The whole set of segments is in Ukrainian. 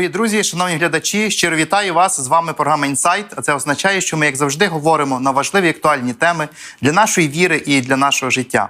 Дорогі друзі, шановні глядачі, щиро вітаю вас. З вами програма Інсайт. А це означає, що ми, як завжди, говоримо на важливі актуальні теми для нашої віри і для нашого життя.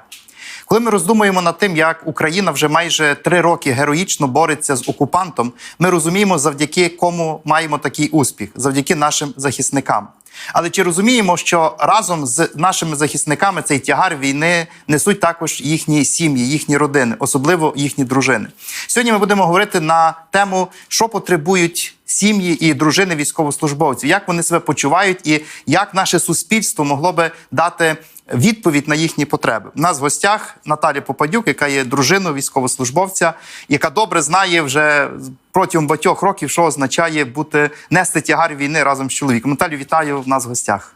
Коли ми роздумуємо над тим, як Україна вже майже три роки героїчно бореться з окупантом, ми розуміємо, завдяки кому маємо такий успіх, завдяки нашим захисникам. Але чи розуміємо, що разом з нашими захисниками цей тягар війни несуть також їхні сім'ї, їхні родини, особливо їхні дружини? Сьогодні ми будемо говорити на тему, що потребують сім'ї і дружини військовослужбовців, як вони себе почувають, і як наше суспільство могло би дати відповідь на їхні потреби. У нас в гостях Наталя Попадюк, яка є дружиною військовослужбовця, яка добре знає вже протягом багатьох років, що означає бути нести тягар війни разом з чоловіком. Наталю, вітаю в нас в гостях.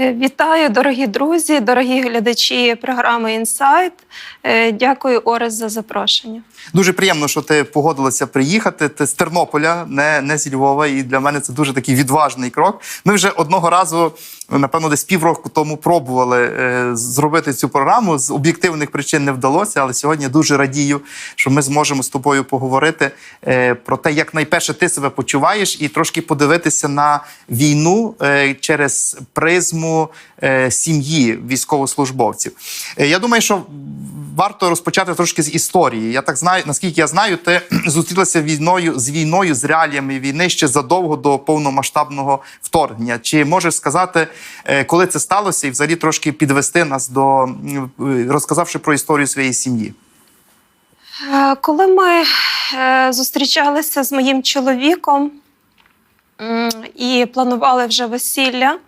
Е, Вітаю, дорогі друзі, дорогі глядачі програми Інсайт. Дякую, Орес, за запрошення. Дуже приємно, що ти погодилася приїхати. Ти з Тернополя, не, не зі Львова. І для мене це дуже такий відважний крок. Ми вже одного разу, напевно, десь півроку тому пробували е, зробити цю програму. З об'єктивних причин не вдалося, але сьогодні дуже радію, що ми зможемо з тобою поговорити е, про те, як найперше ти себе почуваєш, і трошки подивитися на війну е, через призму е, сім'ї військовослужбовців. Е, я думаю, що варто розпочати трошки з історії. Я так знаю, наскільки я знаю, ти зустрілася війною з війною, з реаліями війни ще задовго до повномасштабного вторгнення. Чи можеш сказати, е, коли це сталося, і взагалі трошки підвести нас до розказавши про історію своєї сім'ї? Е, Коли ми е, зустрічалися з моїм чоловіком і планували вже весілля,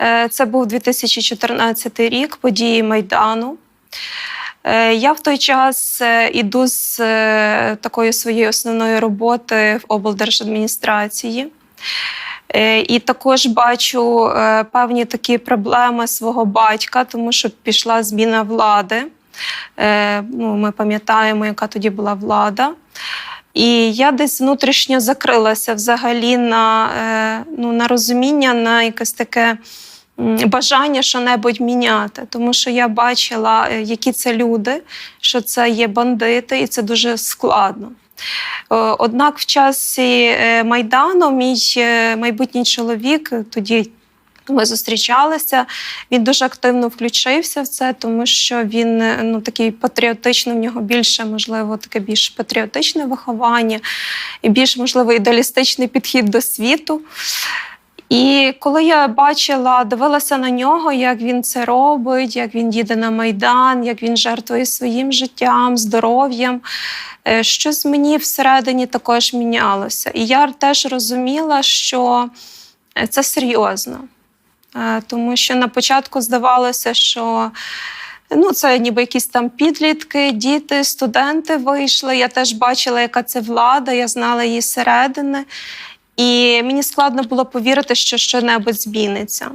е, це був 2014 рік, події Майдану. Е, Я в той час е, іду з такої своєї основної роботи в облдержадміністрації. І також бачу певні такі проблеми свого батька, тому що пішла зміна влади. Ну, ми пам'ятаємо, яка тоді була влада. І я десь внутрішньо закрилася взагалі на, е, ну, на розуміння, на якесь таке бажання що-небудь міняти. Тому що я бачила, е, які це люди, що це є бандити, і це дуже складно. Е, Однак в часі Майдану мій майбутній чоловік тоді. Ми зустрічалися. Він дуже активно включився в це, тому що він ну такий патріотичний, в нього більше, можливо, таке більш патріотичне виховання і більш, можливо, ідеалістичний підхід до світу. І коли я бачила, дивилася на нього, як він це робить, як він їде на майдан, як він жертвує своїм життям, здоров'ям, е, щось мені всередині також мінялося. І я теж розуміла, що е, це серйозно. Е, Тому що на початку здавалося, що ну, це ніби якісь там підлітки, діти, студенти вийшли. Я теж бачила, яка це влада, я знала її зсередини. І мені складно було повірити, що щось зміниться.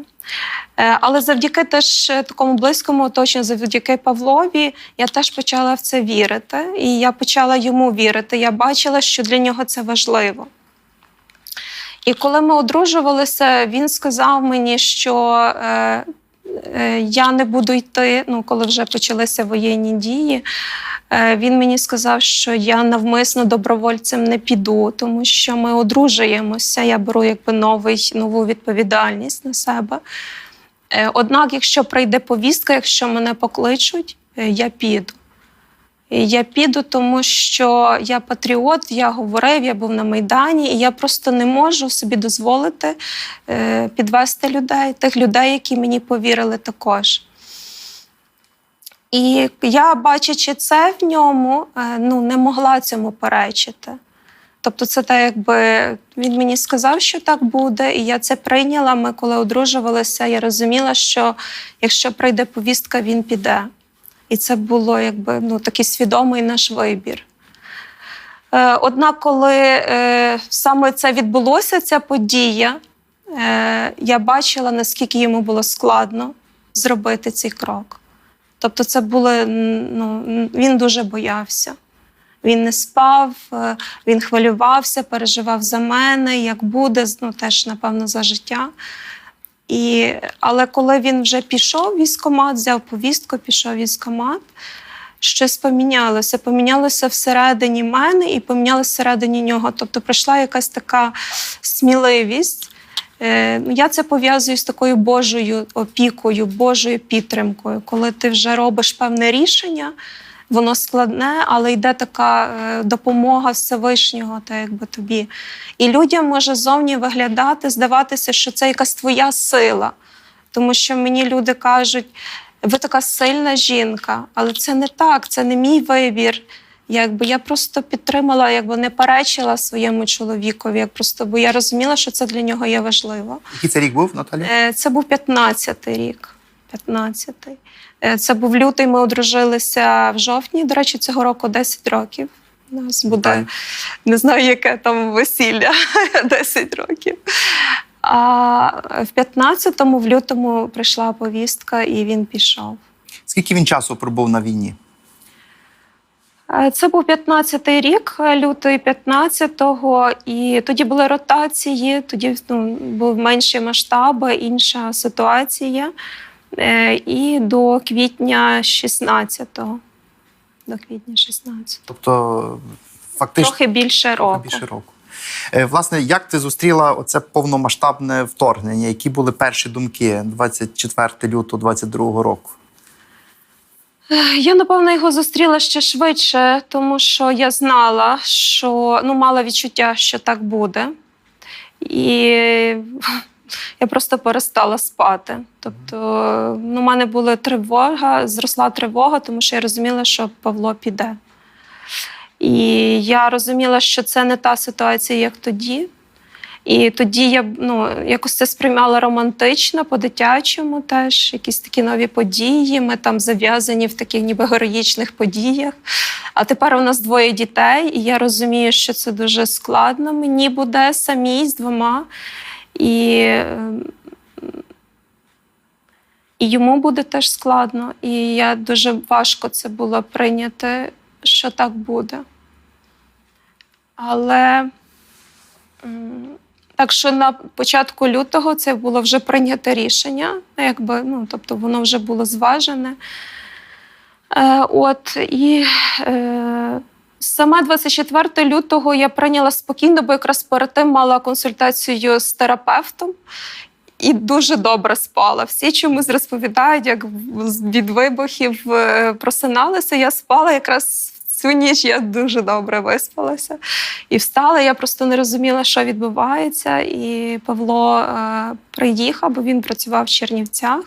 Е, Але завдяки теж такому близькому оточенню, завдяки Павлові, я теж почала в це вірити. І я почала йому вірити. Я бачила, що для нього це важливо. І коли ми одружувалися, він сказав мені, що е, е, я не буду йти, ну, коли вже почалися воєнні дії. Е, він мені сказав, що я навмисно добровольцем не піду, тому що ми одружуємося. Я беру якби новий, нову відповідальність на себе. Е, однак, якщо прийде повістка, якщо мене покличуть, е, я піду. Я піду, тому що я патріот, я говорив, я був на Майдані, і я просто не можу собі дозволити е, підвести людей, тих людей, які мені повірили також. І я, бачачи це в ньому, е, ну, не могла цьому перечити. Тобто, це так, якби він мені сказав, що так буде, і я це прийняла. Ми, коли одружувалися, я розуміла, що якщо прийде повістка, він піде. І це було якби ну, такий свідомий наш вибір. Е, однак, коли е, саме це відбулося, ця подія, е, я бачила, наскільки йому було складно зробити цей крок. Тобто, це було ну, він дуже боявся. Він не спав, е, він хвилювався, переживав за мене, як буде, ну теж, напевно, за життя. І, але коли він вже пішов військкомат, взяв повістку, пішов військкомат, щось помінялося. Помінялося всередині мене і помінялося всередині нього. Тобто прийшла якась така сміливість. Е, ну, Я це пов'язую з такою Божою опікою, Божою підтримкою, коли ти вже робиш певне рішення, воно складне, але йде така е, допомога Всевишнього, та якби тобі. І людям може зовні виглядати, здаватися, що це якась твоя сила. Тому що мені люди кажуть, ви така сильна жінка, але це не так, це не мій вибір. Якби я просто підтримала, якби не перечила своєму чоловікові, як просто бо я розуміла, що це для нього є важливо. Який це рік був, Наталя? Е, Це був 15-й рік. 15-й. Е, Це був лютий. Ми одружилися в жовтні. До речі, цього року 10 років. У нас буде Вітаю. не знаю, яке там весілля 10 років. А в 15-му, в лютому прийшла повістка, і він пішов. Скільки він часу пробув на війні? Е, Це був 15-й рік, лютий 15-го, і тоді були ротації, тоді ну, був менші масштаби, інша ситуація. Е, І до квітня 16-го. До квітня 16-го. Тобто, фактично Трохи більше трохи року. більше року. Е, Власне, як ти зустріла оце повномасштабне вторгнення? Які були перші думки 24 лютого 22 року? Я напевно його зустріла ще швидше, тому що я знала, що ну мала відчуття, що так буде. І я просто перестала спати. Тобто, ну, у мене була тривога, зросла тривога, тому що я розуміла, що Павло піде. І я розуміла, що це не та ситуація, як тоді. І тоді я ну, якось це сприймала романтично, по-дитячому теж, якісь такі нові події. Ми там зав'язані в таких ніби героїчних подіях. А тепер у нас двоє дітей, і я розумію, що це дуже складно. Мені буде самій з двома. І, і йому буде теж складно. І я дуже важко це було прийняти, що так буде. Але. так що на початку лютого це було вже прийняте рішення, якби, ну, тобто воно вже було зважене. Е, от, і е, саме 24 лютого я прийняла спокійно, бо якраз перед тим мала консультацію з терапевтом. І дуже добре спала. Всі чомусь розповідають, як від вибухів е, просиналися. Я спала якраз цю ніч, я дуже добре виспалася. І встала. Я просто не розуміла, що відбувається. І Павло е, приїхав, бо він працював в Чернівцях.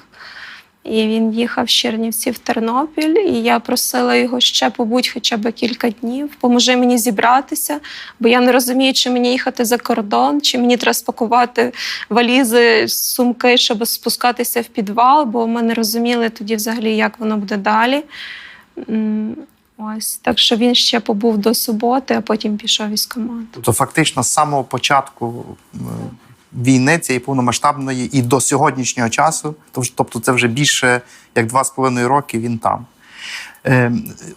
І він їхав з Чернівців в Тернопіль, і я просила його ще побудь хоча б кілька днів, поможи мені зібратися, бо я не розумію, чи мені їхати за кордон, чи мені треба спакувати валізи, сумки, щоб спускатися в підвал, бо ми не розуміли тоді взагалі, як воно буде далі. Ось так що він ще побув до суботи, а потім пішов із команди. Тобто, фактично, з самого початку е, війни цієї повномасштабної і до сьогоднішнього часу, тобто це вже більше як два з половиною роки він там. Е,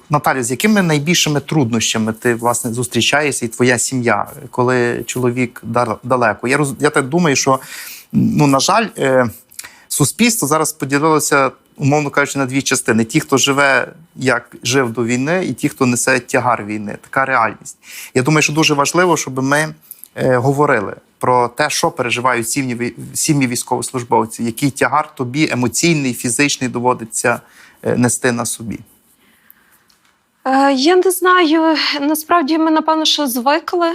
Наталя, з якими найбільшими труднощами ти власне зустрічаєшся і твоя сім'я, коли чоловік далеко? Я роз, я так думаю, що ну на жаль, е, суспільство зараз поділилося, умовно кажучи, на дві частини: ті, хто живе як жив до війни, і ті, хто несе тягар війни. Така реальність. Я думаю, що дуже важливо, щоб ми говорили про те, що переживають сім'ї, сім'ї військовослужбовців, який тягар тобі емоційний, фізичний доводиться е, нести на собі. Е, Я не знаю. Насправді ми, напевно, що звикли.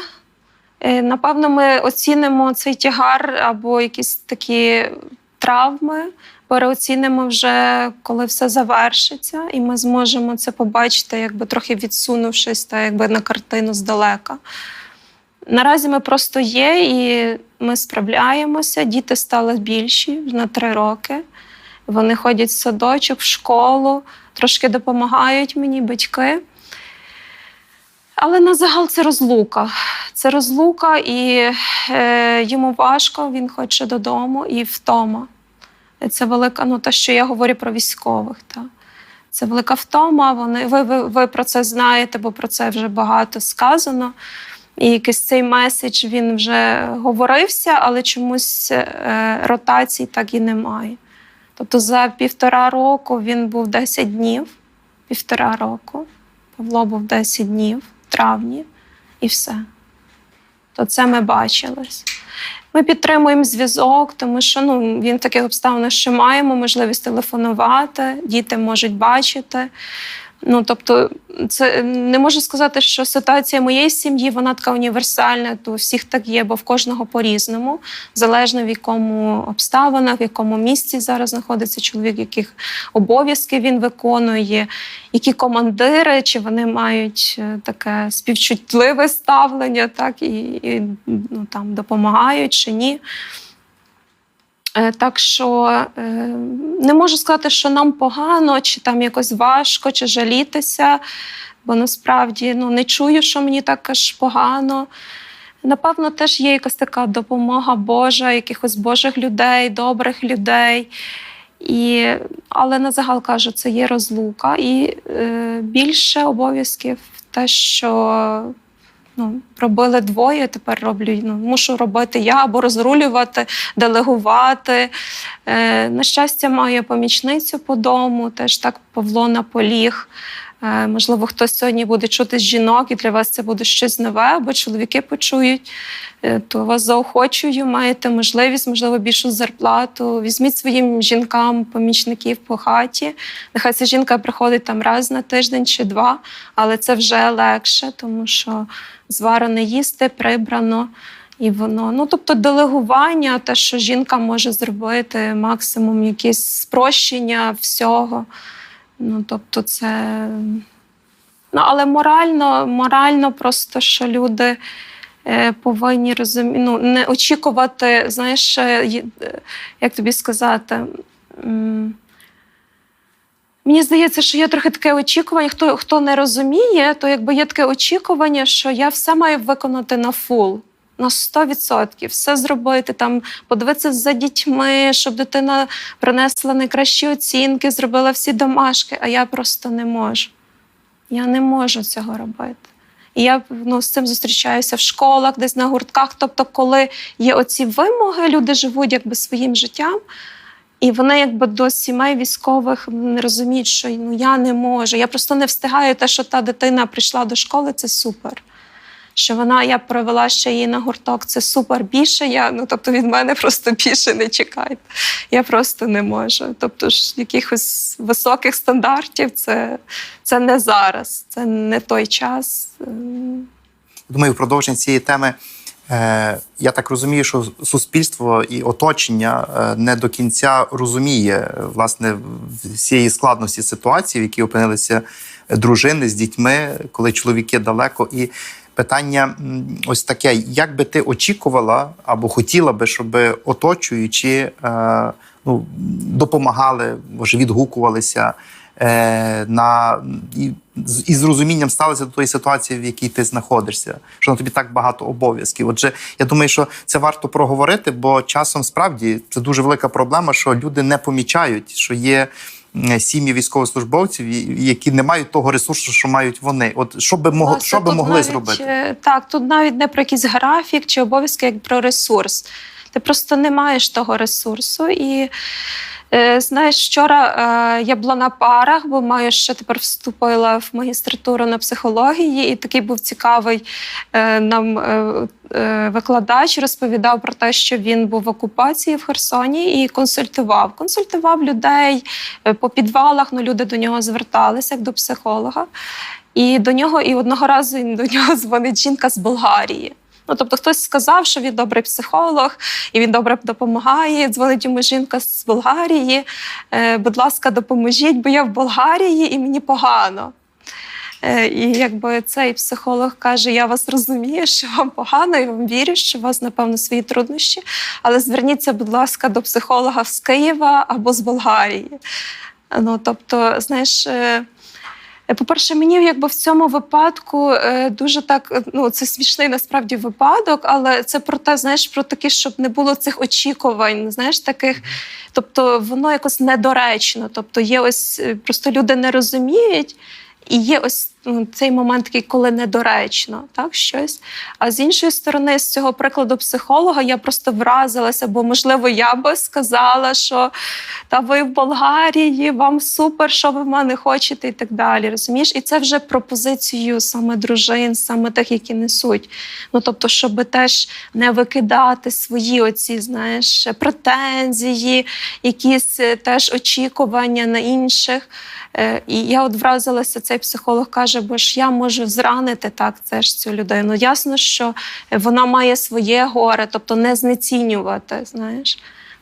Е, Напевно, ми оцінимо цей тягар або якісь такі травми, переоцінимо вже, коли все завершиться, і ми зможемо це побачити, якби трохи відсунувшись та якби на картину здалека. Наразі ми просто є і ми справляємося. Діти стали більші на три роки. Вони ходять в садочок, в школу, трошки допомагають мені батьки. Але на загал це розлука. Це розлука, і е, йому важко, він хоче додому і втома. Це велика, ну те, що я говорю про військових. Та. Це велика втома. Вони, ви, ви, ви про це знаєте, бо про це вже багато сказано. І якийсь цей меседж він вже говорився, але чомусь е, ротацій так і немає. Тобто за півтора року він був 10 днів півтора року. Павло був 10 днів в травні, і все. То це ми бачились. Ми підтримуємо зв'язок, тому що ну, він таких обставинах, що маємо можливість телефонувати, діти можуть бачити. Ну, тобто, це не можу сказати, що ситуація моєї сім'ї вона така універсальна, то всіх так є, бо в кожного по-різному, залежно в якому обставинах, в якому місці зараз знаходиться чоловік, яких обов'язки він виконує, які командири, чи вони мають е, таке співчутливе ставлення, так і, і ну, там допомагають чи ні. Е, Так що е, не можу сказати, що нам погано, чи там якось важко, чи жалітися, бо насправді ну, не чую, що мені так аж погано. Напевно, теж є якась така допомога Божа, якихось Божих людей, добрих людей. І, але на загал кажу, це є розлука. І е, більше обов'язків те, що ну, робили двоє, тепер роблю, ну, мушу робити я або розрулювати, делегувати. Е, на щастя, маю помічницю по дому, теж так Павло наполіг. Е, можливо, хтось сьогодні буде чути з жінок, і для вас це буде щось нове, або чоловіки почують, е, то вас заохочую, маєте можливість, можливо, більшу зарплату. Візьміть своїм жінкам помічників по хаті. Нехай ця жінка приходить там раз на тиждень чи два, але це вже легше, тому що зварене їсти, прибрано. І воно, ну тобто, делегування, те, що жінка може зробити, максимум якісь спрощення всього. Ну, тобто, це. Ну, але морально, морально просто, що люди е, повинні розуміти, ну, не очікувати, знаєш, е, е, як тобі сказати. Мені здається, що є трохи таке очікування. Хто, хто не розуміє, то якби є таке очікування, що я все маю виконати на фул. На 100%. все зробити, там подивитися за дітьми, щоб дитина принесла найкращі оцінки, зробила всі домашки, а я просто не можу. Я не можу цього робити. І я ну, з цим зустрічаюся в школах, десь на гуртках. Тобто, коли є оці вимоги, люди живуть якби своїм життям, і вони якби до сімей військових не розуміють, що ну, я не можу. Я просто не встигаю те, що та дитина прийшла до школи, це супер. Що вона, я провела ще її на гурток, це супер більше. Я, ну тобто від мене просто більше не чекайте. Я просто не можу. Тобто ж якихось високих стандартів це, це не зараз, це не той час. Думаю, в продовження цієї теми. Е, я так розумію, що суспільство і оточення е, не до кінця розуміє власне всієї складності ситуації, в якій опинилися дружини з дітьми, коли чоловіки далеко. І питання ось таке: як би ти очікувала або хотіла би, щоб оточуючи е, ну, допомагали, може, відгукувалися е, на і, з- і з розумінням ставилися до тої ситуації, в якій ти знаходишся, що на тобі так багато обов'язків. Отже, я думаю, що це варто проговорити, бо часом справді це дуже велика проблема, що люди не помічають, що є. М, Сім'ї військовослужбовців, які не мають того ресурсу, що мають вони. От що би могло, що би могли навіть, зробити? е, Так, тут навіть не про якийсь графік чи обов'язки, як про ресурс. Ти просто не маєш того ресурсу. І е, знаєш, вчора е, я була на парах, бо маю ще тепер вступила в магістратуру на психології, і такий був цікавий е, нам. Е, е, Викладач розповідав про те, що він був в окупації в Херсоні і консультував. Консультував людей е, по підвалах. Ну люди до нього зверталися як до психолога. І до нього, і одного разу до нього дзвонить жінка з Болгарії. Ну, тобто, хтось сказав, що він добрий психолог і він добре допомагає. Дзвонить йому жінка з Болгарії. Е, будь ласка, допоможіть, бо я в Болгарії і мені погано. Е, І якби цей психолог каже: Я вас розумію, що вам погано, і вам вірю, що у вас, напевно, свої труднощі. Але зверніться, будь ласка, до психолога з Києва або з Болгарії. Ну, тобто, знаєш. Е, по-перше, мені якби в цьому випадку е, дуже так, е, ну це смішний насправді випадок, але це про те, знаєш, про таке, щоб не було цих очікувань, знаєш, таких. Тобто воно якось недоречно. Тобто, є ось просто люди не розуміють, і є ось цей момент такий, коли недоречно, так щось. А з іншої сторони, з цього прикладу психолога, я просто вразилася, бо можливо я би сказала, що та ви в Болгарії, вам супер, що ви в мене хочете, і так далі. Розумієш? І це вже пропозицію саме дружин, саме тих, які несуть. Ну тобто, щоб теж не викидати свої оці, знаєш, претензії, якісь е, теж очікування на інших. Е, І я от вразилася, цей психолог каже, бо ж я можу зранити так це ж цю людину. Ясно, що вона має своє горе, тобто не знецінювати, знаєш.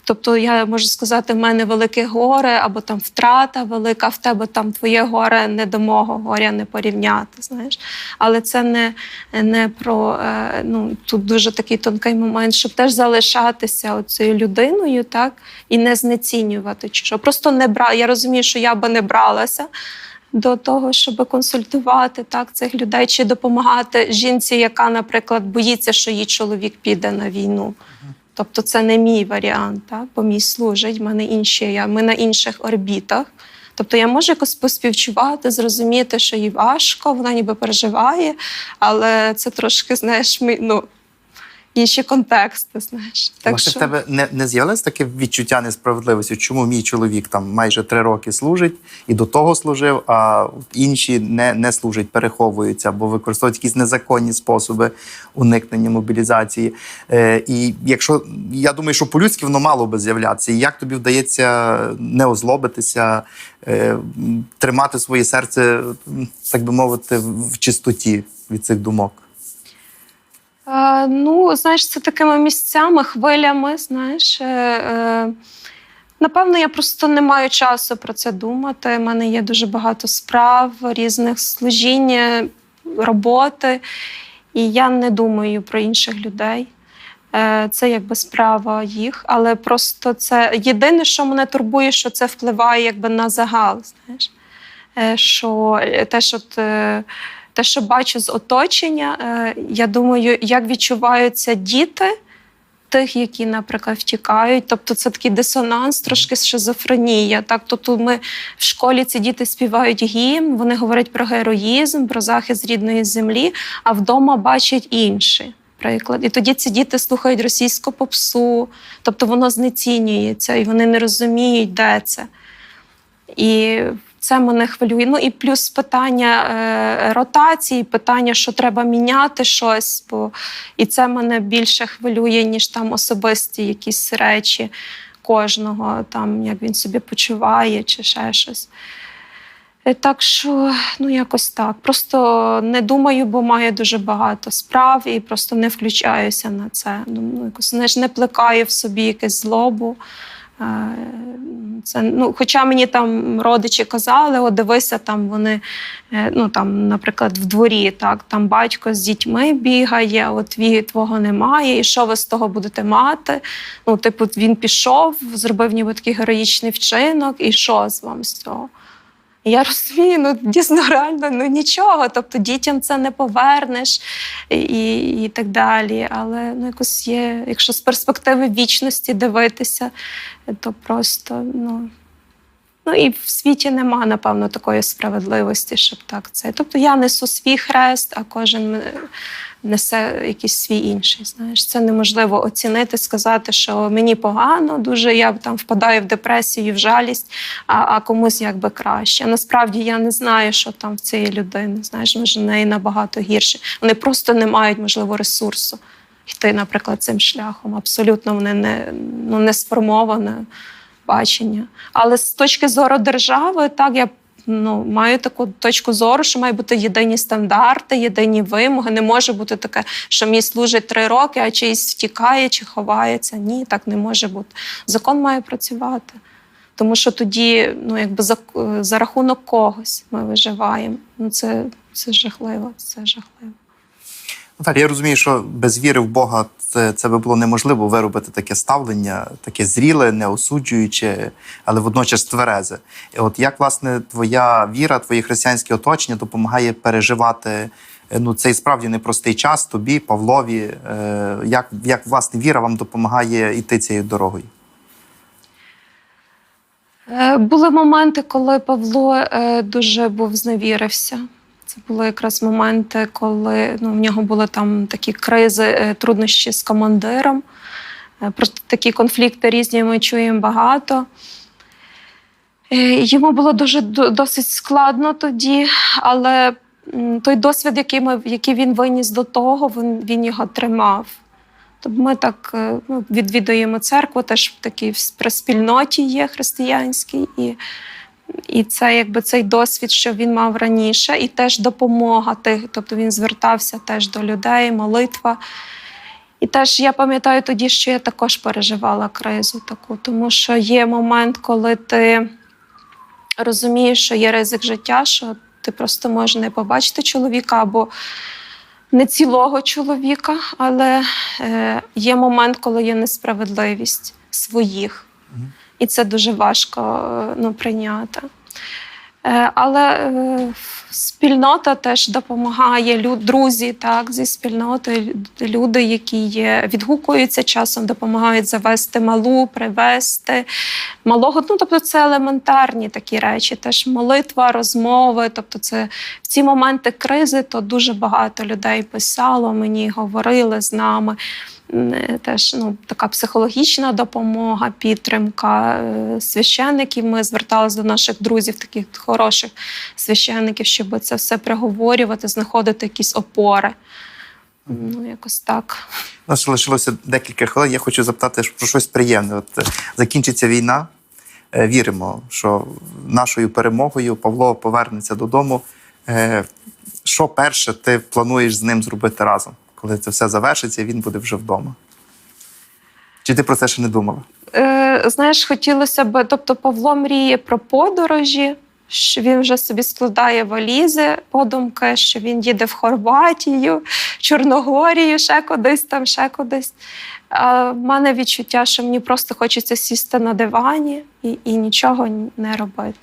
Тобто я можу сказати, в мене велике горе або там втрата велика, в тебе там твоє горе не до мого горя не порівняти. Знаєш, але це не, не про е, ну тут дуже такий тонкий момент, щоб теж залишатися цією людиною, так і не знецінювати. Чи що просто не бра. Я розумію, що я би не бралася. До того, щоб консультувати так цих людей чи допомагати жінці, яка, наприклад, боїться, що її чоловік піде на війну. Тобто це не мій варіант, так? бо мій служить, в мене інші, я, ми на інших орбітах. Тобто я можу якось поспівчувати, зрозуміти, що їй важко, вона ніби переживає, але це трошки, знаєш, ми, ну, інші контексти. Знаєш. Так Власне, що... в тебе не, не з'явилось таке відчуття несправедливості, чому мій чоловік там майже три роки служить і до того служив, а інші не, не служать, переховуються або використовують якісь незаконні способи уникнення мобілізації. Е, і якщо я думаю, що по-людськи воно мало би з'являтися. І як тобі вдається не озлобитися, е, тримати своє серце, так би мовити, в чистоті від цих думок? Е, ну, знаєш, це такими місцями, хвилями, знаєш. Е, е, напевно, я просто не маю часу про це думати. У мене є дуже багато справ, різних служінь, роботи, і я не думаю про інших людей. Це якби справа їх, але просто це єдине, що мене турбує, що це впливає якби на загал. Знаєш, що те, що ти те, що бачу з оточення, е, я думаю, як відчуваються діти тих, які, наприклад, втікають. Тобто це такий дисонанс, трошки шизофренія. Так, тобто ми в школі ці діти співають гімн, вони говорять про героїзм, про захист рідної землі, а вдома бачать інші. Приклад. І тоді ці діти слухають російську попсу, тобто воно знецінюється, і вони не розуміють, де це. І це мене хвилює. Ну і плюс питання е, ротації, питання, що треба міняти щось, бо і це мене більше хвилює, ніж там особисті якісь речі кожного, там як він собі почуває, чи ще щось. Е, Так що, ну якось так. Просто не думаю, бо маю дуже багато справ і просто не включаюся на це. Ну, якось знаєш, не плекаю в собі якусь злобу. Це, ну, хоча мені там родичі казали, о, дивися, там вони, е, ну там, наприклад, в дворі, так, там батько з дітьми бігає, от твій твого немає, і що ви з того будете мати? Ну, типу, він пішов, зробив ніби такий героїчний вчинок, і що з вам з цього? Я розумію, ну дійсно реально ну нічого. Тобто дітям це не повернеш і, і, так далі. Але ну якось є, якщо з перспективи вічності дивитися, то просто ну. Ну і в світі нема, напевно, такої справедливості, щоб так це. Тобто я несу свій хрест, а кожен несе якийсь свій інший. Знаєш, це неможливо оцінити, сказати, що мені погано, дуже я там впадаю в депресію, в жалість, а, а комусь якби краще. Насправді я не знаю, що там в цієї людини. Знаєш, може, неї набагато гірше. Вони просто не мають, можливо, ресурсу йти, наприклад, цим шляхом. Абсолютно вони не, ну, не сформоване бачення. Але з точки зору держави, так я ну, маю таку точку зору, що мають бути єдині стандарти, єдині вимоги. Не може бути таке, що мій служить три роки, а чийсь втікає чи ховається. Ні, так не може бути. Закон має працювати. Тому що тоді, ну якби за, за рахунок когось ми виживаємо. Ну це, це жахливо, це жахливо. Наталі, я розумію, що без віри в Бога це, це би було неможливо виробити таке ставлення, таке зріле, не осуджуюче, але водночас тверезе. І от як власне твоя віра, твоє християнське оточення допомагає переживати е, ну, цей справді непростий час тобі, Павлові? Е, Як, як власне віра вам допомагає йти цією дорогою? Е, Були моменти, коли Павло дуже був зневірився. Це були якраз моменти, коли ну, в нього були там такі кризи, е, труднощі з командиром. Е, Про такі конфлікти різні ми чуємо багато. Е, Йому було дуже досить складно тоді, але той досвід, який, ми, який він виніс до того, він, він його тримав. Тобто ми так ну, відвідуємо церкву, теж в такій при спільноті є християнській. І, і це якби цей досвід, що він мав раніше, і теж допомога тих. Тобто він звертався теж до людей, молитва. І теж я пам'ятаю тоді, що я також переживала кризу таку, тому що є момент, коли ти розумієш, що є ризик життя, що ти просто можеш не побачити чоловіка або не цілого чоловіка, але е, є момент, коли є несправедливість своїх. І це дуже важко е, ну, прийняти. Е, але е, спільнота теж допомагає, друзі так, зі спільноти, люди, які є, відгукуються часом, допомагають завести малу, привезти малого. Ну, тобто це елементарні такі речі, теж молитва, розмови. Тобто, це в ці моменти кризи то дуже багато людей писало мені, говорили з нами. Е, Теж ну, така психологічна допомога, підтримка е, священників. Ми зверталися до наших друзів, таких хороших священників, щоб це все приговорювати, знаходити якісь опори. Ну, якось так. У нас лишилося декілька хвилин. Я хочу запитати про щось приємне. От е, закінчиться війна. Віримо, що нашою перемогою Павло повернеться додому. Що перше ти плануєш з ним зробити разом, коли це все завершиться, він буде вже вдома? Чи ти про це ще не думала? Е, знаєш, хотілося б, тобто Павло мріє про подорожі, що він вже собі складає валізи, подумки, що він їде в Хорватію, Чорногорію, ще кудись там, ще кудись. А в мене відчуття, що мені просто хочеться сісти на дивані і, і нічого не робити.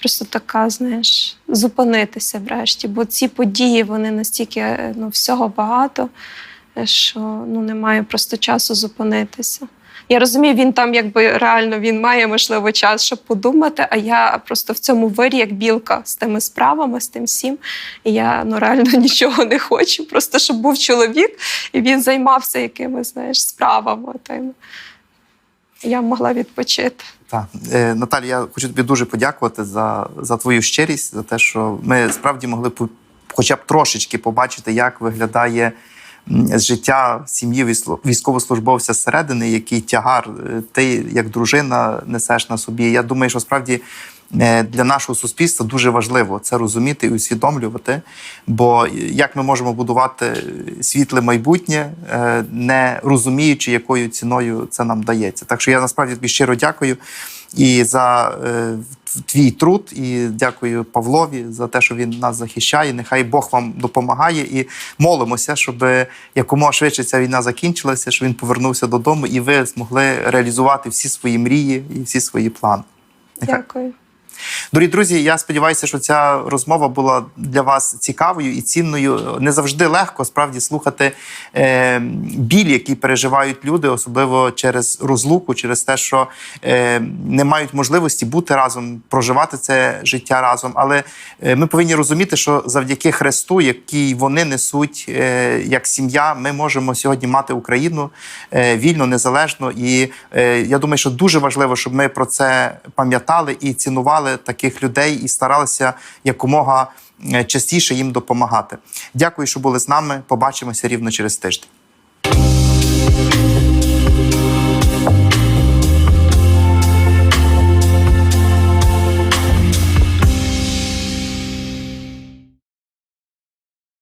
Просто така, знаєш, зупинитися врешті. Бо ці події вони настільки ну, всього багато, е, що ну, немає просто часу зупинитися. Я розумію, він там якби реально він має можливо час, щоб подумати. А я просто в цьому вирі, як білка з тими справами, з тим всім. І я ну реально нічого не хочу. Просто щоб був чоловік, і він займався якимись знаєш, справами. Тим. Я могла відпочити. Так, е, Наталі, я хочу тобі дуже подякувати за, за твою щирість, за те, що ми справді могли по- хоча б трошечки побачити, як виглядає життя сім'ї військовослужбовця зсередини, який тягар е, ти як дружина несеш на собі. Я думаю, що справді. Е, Для нашого суспільства дуже важливо це розуміти і усвідомлювати. Бо як ми можемо будувати світле майбутнє, е, не розуміючи, якою ціною це нам дається. Так що я насправді тобі щиро дякую і за е, твій труд, і дякую Павлові за те, що він нас захищає. Нехай Бог вам допомагає і молимося, щоб якомога швидше ця війна закінчилася, щоб він повернувся додому, і ви змогли реалізувати всі свої мрії і всі свої плани. Нехай. Дякую. Дорогі друзі, я сподіваюся, що ця розмова була для вас цікавою і цінною. Не завжди легко справді слухати е, біль, який переживають люди, особливо через розлуку, через те, що е, не мають можливості бути разом, проживати це життя разом. Але е, ми повинні розуміти, що завдяки Христу, який вони несуть е, як сім'я, ми можемо сьогодні мати Україну е, вільно, незалежно. І е, я думаю, що дуже важливо, щоб ми про це пам'ятали і цінували таких людей, і старалися якомога е, частіше їм допомагати. Дякую, що були з нами. Побачимося рівно через тиждень.